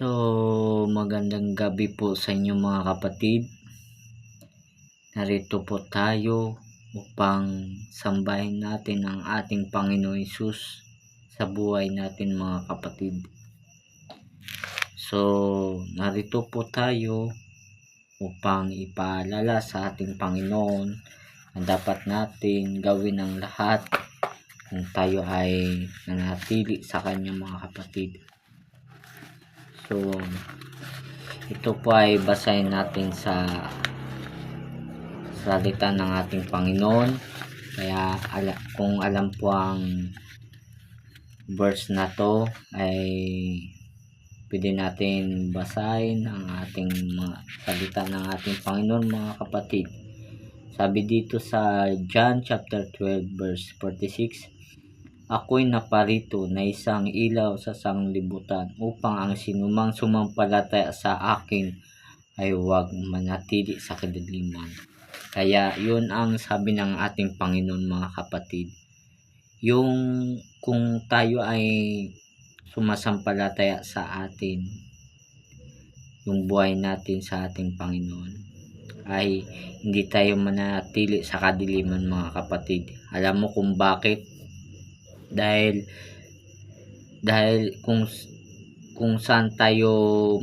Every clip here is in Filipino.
So, magandang gabi po sa inyo mga kapatid. Narito po tayo upang sambahin natin ang ating Panginoon Isus sa buhay natin mga kapatid. So, narito po tayo upang ipaalala sa ating Panginoon na dapat natin gawin ang lahat kung tayo ay nanatili sa Kanya mga kapatid. So, ito po ay basahin natin sa salita ng ating Panginoon. Kaya ala, kung alam po ang verse na to ay pwede natin basahin ang ating mga salita ng ating Panginoon mga kapatid. Sabi dito sa John chapter 12 verse 46, Ako'y naparito na isang ilaw sa sanglibutan upang ang sinumang sumampalataya sa akin ay huwag manatili sa kadiliman. Kaya yun ang sabi ng ating Panginoon mga kapatid. Yung kung tayo ay sumasampalataya sa atin, yung buhay natin sa ating Panginoon, ay hindi tayo manatili sa kadiliman mga kapatid. Alam mo kung bakit? Dahil dahil kung kung saan tayo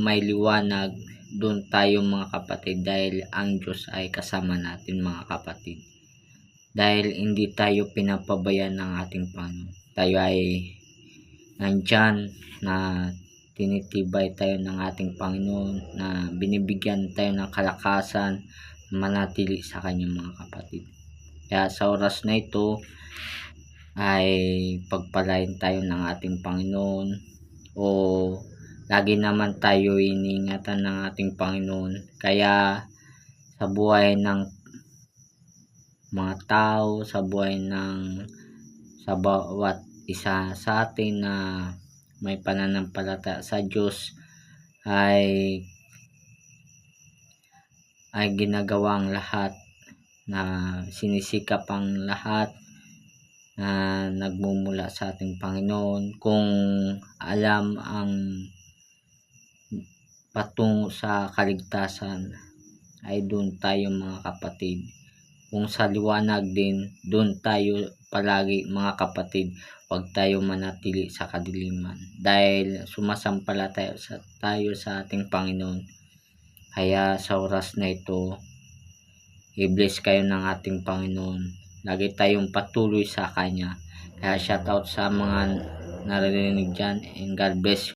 may liwanag, doon tayo mga kapatid dahil ang Diyos ay kasama natin mga kapatid. Dahil hindi tayo pinapabayan ng ating Panginoon. Tayo ay nandyan na tinitibay tayo ng ating Panginoon na binibigyan tayo ng kalakasan manatili sa kanyang mga kapatid. Kaya sa oras na ito ay pagpalain tayo ng ating Panginoon o lagi naman tayo iniingatan ng ating Panginoon. Kaya sa buhay ng mga tao, sa buhay ng sa bawat isa sa atin na may pananampalataya sa Diyos ay ay ginagawa ang lahat na sinisikap ang lahat na nagmumula sa ating Panginoon. Kung alam ang patungo sa kaligtasan ay doon tayo mga kapatid. Kung sa liwanag din doon tayo palagi mga kapatid. Huwag tayo manatili sa kadiliman. Dahil sumasampalataya sa tayo sa ating Panginoon. Kaya sa oras na ito i-bless kayo ng ating Panginoon lagi tayong patuloy sa Kanya. Kaya shout out sa mga narinig dyan and God bless